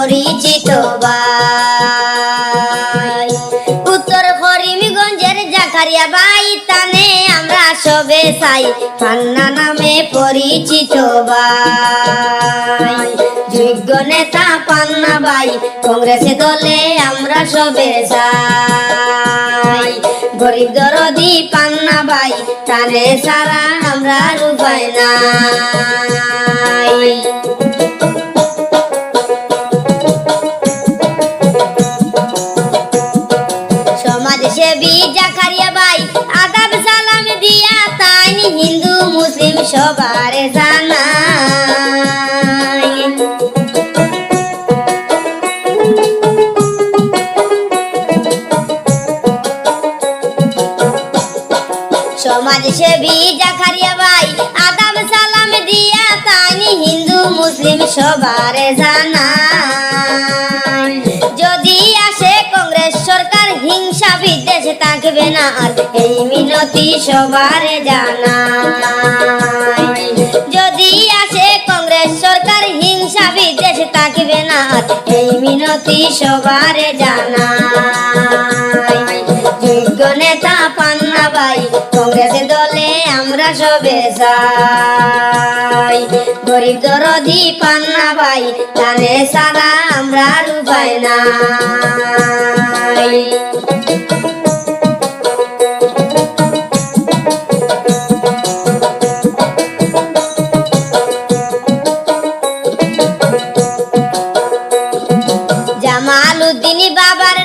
পরিচিত ভাই। উত্তর করিমগঞ্জের জাকারিয়া বাই তানে আমরা সবে চাই। পান্না নামে পরিচিত ভাই। যোগ্য নেতা পান্না বাই কংগ্রেসে দলে আমরা সবে চাই। গরিব দরদি পান্না বাই তানে সারা আমরা রূপায় নাই। সমাজ সেবী জাকারিয়া বাই আদাব সালাম দিয়া তাই হিন্দু মুসলিম সবার জানা সমাজ জাকারিয়া ভাই, আদাব সালাম দিয়া তাই হিন্দু মুসলিম সবার জানাই। যদি আসে বিদ্বেষে থাকবে না আর এই মিনতি সবার জানাই। যদি আসে কংগ্রেস সরকার, হিংসা, বিদ্বেষে থাকবে না আর এই মিনতি সবার জানাই। যোগ্য নেতা পান্না বাই কংগ্রেস দলে আমরা সবে চাই গরিব দরদি পান্না বাই তানে সারা আমরা রূপায় নাই।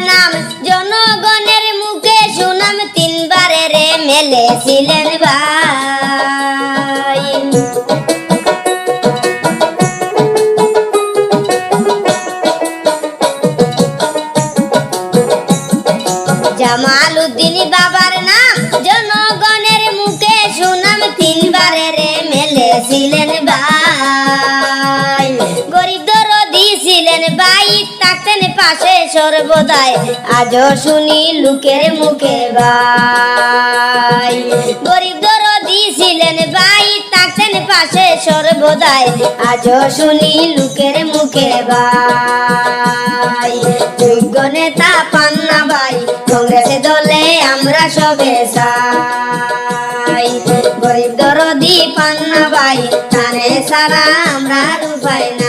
নাম জনগণের মুখে সুনাম তিনবারে রে মেলেছিলেন ভাই। জামাল উদ্দিন বাবার নাম, জনগণের মুখে সুনাম তিনবারে রে মেলেছিলেন থাকতেন পাশে আজও শুনি মুখে গরিব দরদি ছিলেন থাকতেন পাশে আজও শুনি মুখে যোগ্য নেতা পান্না ভাই কংগ্রেস দলে আমরা সবে গরিব দরদি পান্না ভাই তানে সারা আমরা রূপায় নাই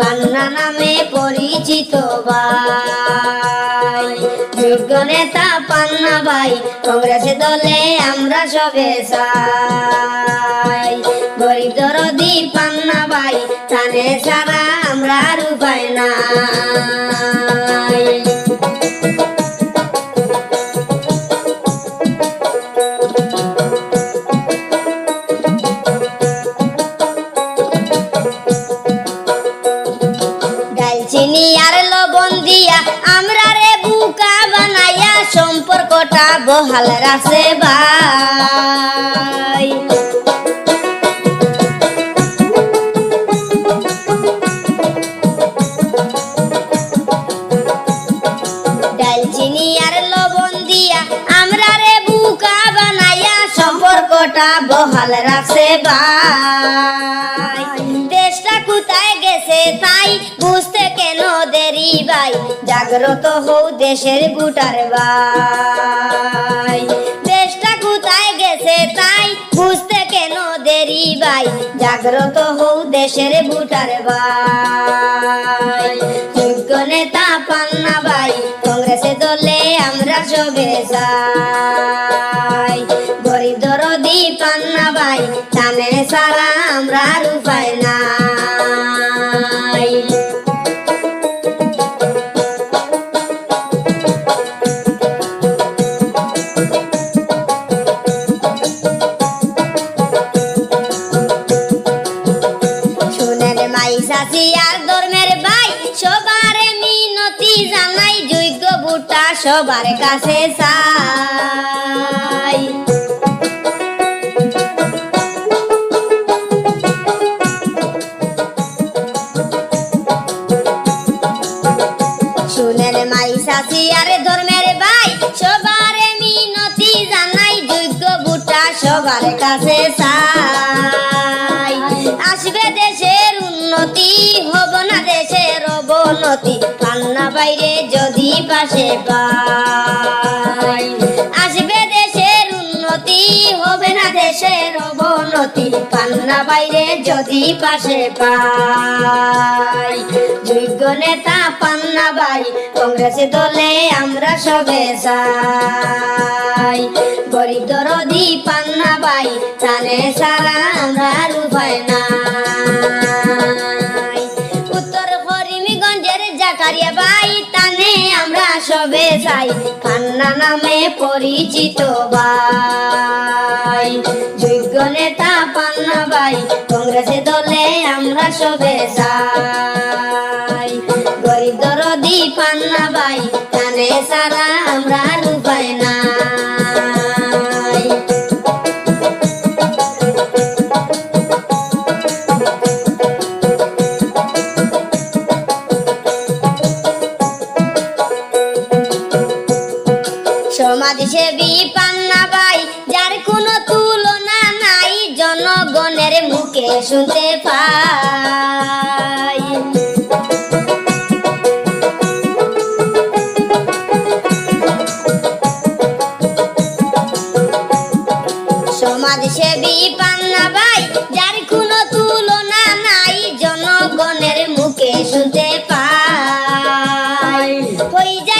পান্না নামে পরিচিত ভাই। যোগ্য নেতা পান্না ভাই, কংগ্রেসে দলে আমরা সবে চাই। গরিব দরদি পান্না ভাই, তানে সারা আমরা রূপায় নাই। রাখছে ভাই। ডালচিনি আর লবণ দিয়া আমরা রে বুকা বানাইয়া সম্পর্কটা বহাল রাখছে ভাই। দেশটা কোথায় গেছে তাই দেরি ভাই, জাগ্রত হও দেশের গুটার ভাই। দেশটা কোথায় গেছে তাই বুঝতে কেন দেরি ভাই? জাগ্রত হও দেশের ভুটার ভাই। যোগ্য নেতা পান্না ভাই কংগ্রেসে দলে আমরা সবে চাই গরিব দরদি পান্না ভাই, তানে সারা আমরা রূপায় যোগ্য সবার কাছে চাই। শুনেন মাই চাচি আর ধর্মের ভাই, সবারে মিনতি জানাই যোগ্য বুটা সবার কাছে চাই। আসবে দেশের উন্নতি, হব না দেশের অবনতি। কান্না বাইরে, যদি পাশে পাই। আসবে দেশের উন্নতি, হবে না দেশের অবনতি। কান্না বাইরে, যদি পাশে পাই। যোগ্য নেতা পান্না বাই কংগ্রেসে দলে আমরা সবে চাই। গরিব দরদি পান্না বাই জানে সারা আমরা উপায় নাই। উত্তর করিমগঞ্জের জাকারিয়া আমরা সবে যাই। পান্না নামে পরিচিত বাই যোগ্য নেতা পান্না বাই কংগ্রেসে দলে আমরা সবে যাই। গরিব দরদি পান্না বাই সমাজসেবী পান্না বাই যার কোনো তুলনা নাই, জনগণের মুখে শুনতে পাই। সমাজসেবী পান্না ভাই, যার কোনো তুলনা নাই, জনগণের মুখে শুনতে পাই। আমরা সচেতন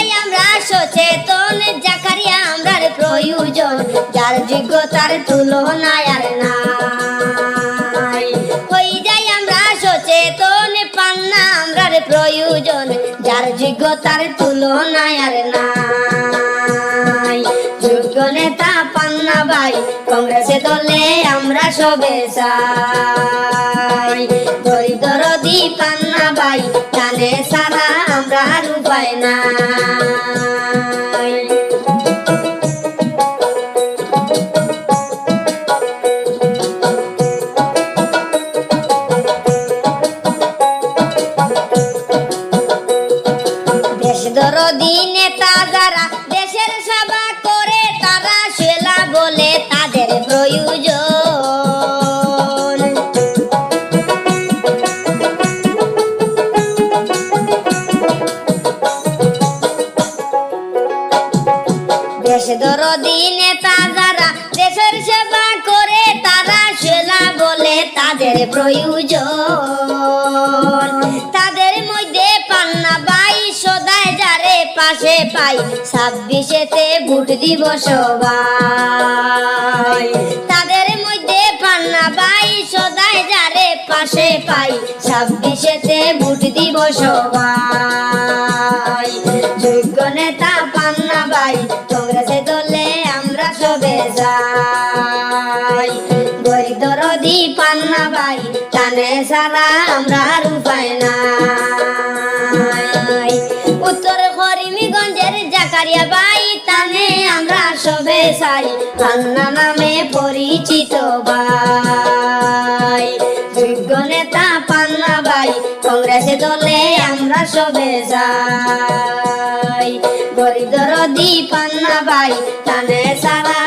জাকারিয়া আমরার প্রয়োজন। যার যোগ্যতার তুলনায় আর নাই। হই যাই আমরা সচেতন পান্না আমরার প্রয়োজন। যার যোগ্যতার তুলনায় আর নাই। যোগ্য নেতা পান্না ভাই কংগ্রেসে দলে আমরা সবে চাই। বলে প্রয়োজন। তাদের মধ্যে পান্না বাই সদায় যারে পাশে পাই। ছাব্বিশেতে ভোট দিব সবাই। তাদের মধ্যে পান্না বাই সদায় যারে পাশে পাই। ছাব্বিশেতে ভোট দিব সবাই। যোগ্য নেতা পান্না বাই কংগ্রেসে দলে আমরা সবে যাই। কানে সারা আমরা উপায় নাই। উত্তর করিমগঞ্জের জাকারিয়া বাই তানে আমরা সবে পান্না নামে পরিচিত বাই। যোগ্য নেতা পান্না বাই কংগ্রেসে দলে আমরা সবে যাই গরিব পান্না বাই, তানে সারা